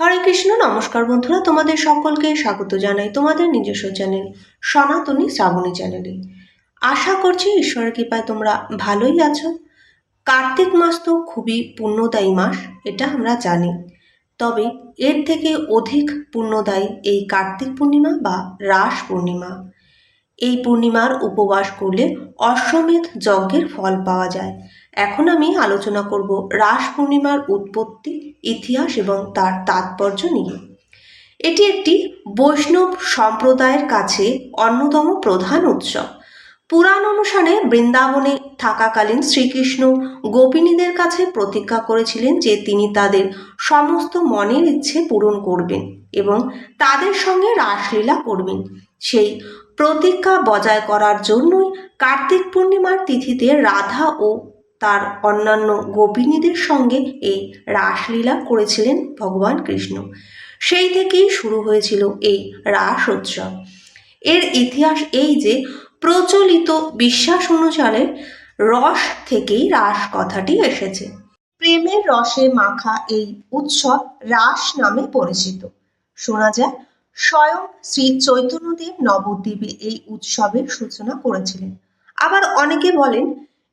হরে কৃষ্ণ, নমস্কার বন্ধুরা, তোমাদের সকলকে স্বাগত জানাই তোমাদের নিজস্ব চ্যানেল সনাতনী শ্রাবণী চ্যানেলে আশা করছি ঈশ্বরের কৃপায় তোমরা ভালোই আছো। কার্তিক মাস তো খুবই পুণ্যদায়ী মাস, এটা আমরা জানি। তবে এর থেকে অধিক পুণ্যদায়ী এই কার্তিক পূর্ণিমা বা রাস পূর্ণিমা। এই পূর্ণিমার উপবাস করলে অশ্বমেধ যজ্ঞের ফল পাওয়া যায়। এখন আমি আলোচনা করব রাস পূর্ণিমার উৎপত্তি, ইতিহাস এবং তার তাৎপর্য নিয়ে। এটি একটি বৈষ্ণব সম্প্রদায়ের কাছে অন্যতম প্রধান উৎসব। পুরাণ অনুসারে বৃন্দাবনে থাকাকালীন শ্রীকৃষ্ণ গোপিনীদের কাছে প্রতিজ্ঞা করেছিলেন যে তিনি তাদের সমস্ত মনের ইচ্ছে পূরণ করবেন এবং তাদের সঙ্গে রাসলীলা করবেন। সেই প্রতিজ্ঞা বজায় করার জন্যই কার্তিক পূর্ণিমার তিথিতে রাধা ও তার অন্যান্য গোপিনীদের সঙ্গে এই রাসলীলা করেছিলেন ভগবান কৃষ্ণ। সেই থেকেই শুরু হয়েছিল এই রাস উৎসব এর ইতিহাস এই যে, প্রচলিত বিশ্বাস অনুসারে রস থেকেই রাস কথাটি এসেছে। প্রেমের রসে মাখা এই উৎসব রাস নামে পরিচিত। শোনা যায়, স্বয়ং শ্রী চৈতন্যদেব নবদ্বীপে এই উৎসবের সূচনা করেছিলেন। আবার অনেকে বলেন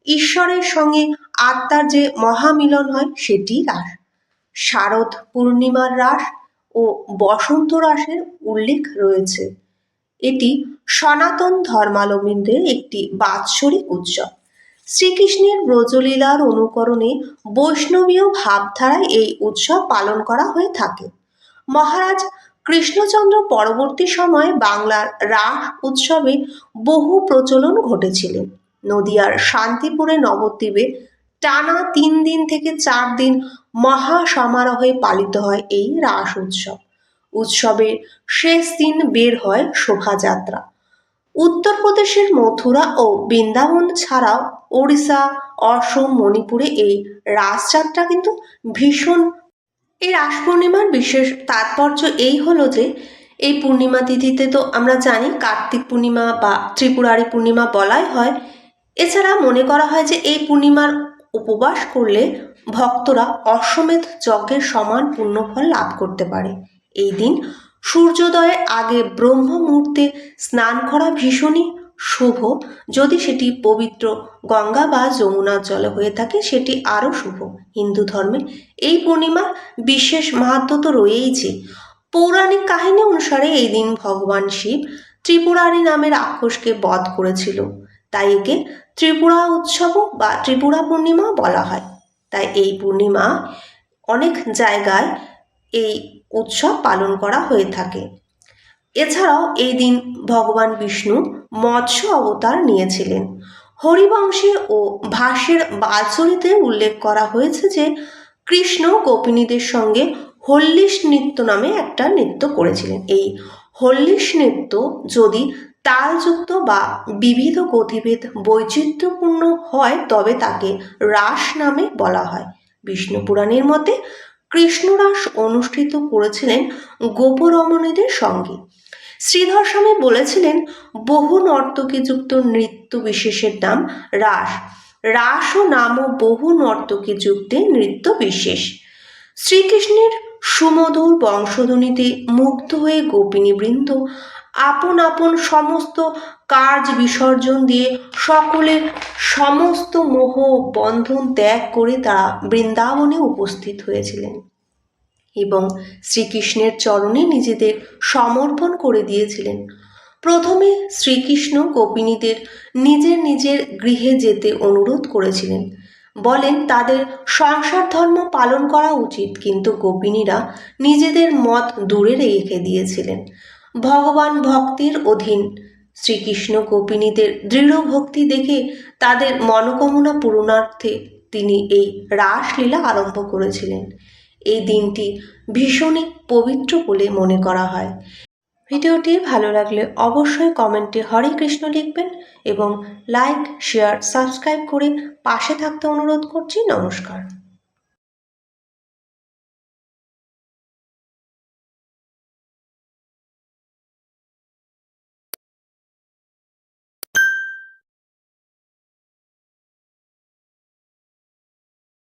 ঈশ্বরের সঙ্গে আত্মার যে মহামিলন হয় সেটি রাস। শারদ পূর্ণিমার রাস ও বসন্ত রাসের উল্লেখ রয়েছে। এটি সনাতন ধর্মাবলম্বীদের একটি বাৎসরিক উৎসব। শ্রীকৃষ্ণের ব্রজলীলার অনুকরণে বৈষ্ণবীয় ভাবধারায় এই উৎসব পালন করা হয়ে থাকে। মহারাজ কৃষ্ণচন্দ্র পরবর্তী সময়ে বাংলার রাস উৎসবে বহু প্রচলন ঘটেছিলেন। নদিয়ার শান্তিপুরে নবদ্বীপে টানা তিন দিন থেকে চার দিন মহা সমারোহে পালিত হয় এই রাস উৎসব। উৎসবের শেষ দিন বের হয় শোভাযাত্রা। উত্তরপ্রদেশের মথুরা ও বৃন্দাবন ছাড়াও ওড়িশা, অসম, মণিপুরে এই রাসযাত্রা কিন্তু ভীষণ। এই রাস পূর্ণিমার বিশেষ তাৎপর্য এই হলো যে, এই পূর্ণিমা তিথিতে তো আমরা জানি কার্তিক পূর্ণিমা বা ত্রিপুরারি পূর্ণিমা বলাই হয়। এছাড়া মনে করা হয় যে এই পূর্ণিমার উপবাস করলে ভক্তরা অশ্বমেধ যজ্ঞের সমান পুণ্যফল লাভ করতে পারে। এই দিন সূর্যোদয়ের আগে ব্রহ্ম মুহূর্তে স্নান করা ভীষণই শুভ। যদি সেটি পবিত্র গঙ্গা বা যমুনার জলে হয়ে থাকে, সেটি আরও শুভ। হিন্দু ধর্মে এই পূর্ণিমার বিশেষ মাহাত্ম তো রয়েইছে পৌরাণিক কাহিনী অনুসারে এই দিন ভগবান শিব ত্রিপুরারী নামের রাক্ষসকে বধ করেছিল। তাই একে ত্রিপুরা উৎসব বা ত্রিপুরা পূর্ণিমা বলা হয়। তাই এই পূর্ণিমা অনেক জায়গায় এই উৎসব পালন করা হয়ে থাকে। এছাড়াও এই দিন ভগবান বিষ্ণু মৎস্য অবতার নিয়েছিলেন। হরিবংশে ও ভাষ্যের বালচরিতে উল্লেখ করা হয়েছে যে, কৃষ্ণ গোপিনীদের সঙ্গে হল্লিশ নৃত্য নামে একটা নৃত্য করেছিলেন। এই হল্লিশ নৃত্য যদি তালযুক্ত বা বিবিধ গতিভেদ বৈচিত্র্যপূর্ণ হয়, তবে তাকে রাস নামে বলা হয়। বিষ্ণু পুরাণের মতে কৃষ্ণরাস অনুষ্ঠিত করেছিলেন গোপরমণীদের সঙ্গে। শ্রীধর স্বামী বলেছিলেন, বহু নর্তকীযুক্ত নৃত্য বিশেষের নাম রাস। রাস ও নামও বহু নর্তকী যুক্তে নৃত্য বিশেষ। শ্রীকৃষ্ণের সুমধুর বংশধ্বনিতে মুগ্ধ হয়ে গোপিনীবৃন্দ আপন আপন সমস্ত কাজ বিসর্জন দিয়ে সকলের সমস্ত মোহ বন্ধন ত্যাগ করে তারা বৃন্দাবনে উপস্থিত হয়েছিলেন এবং শ্রীকৃষ্ণের চরণে নিজেদের সমর্পণ করে দিয়েছিলেন। প্রথমে শ্রীকৃষ্ণ গোপিনীদের নিজের নিজের গৃহে যেতে অনুরোধ করেছিলেন। বলেন, তাদের সংসার ধর্ম পালন করা উচিত, কিন্তু গোপিনীরা নিজেদের মত দূরে রেখে দিয়েছিলেন। ভগবান ভক্তির অধীন শ্রীকৃষ্ণ গোপিনীদের দৃঢ় ভক্তি দেখে তাদের মনোকামনা পূরণার্থে তিনি এই রাসলীলা আরম্ভ করেছিলেন। এই দিনটি ভীষণই পবিত্র বলে মনে করা হয়। ভিডিওটি ভালো লাগলে অবশ্যই কমেন্টে হরে কৃষ্ণ লিখবেন এবং লাইক, শেয়ার, সাবস্ক্রাইব করে পাশে থাকতে অনুরোধ করছি, নমস্কার।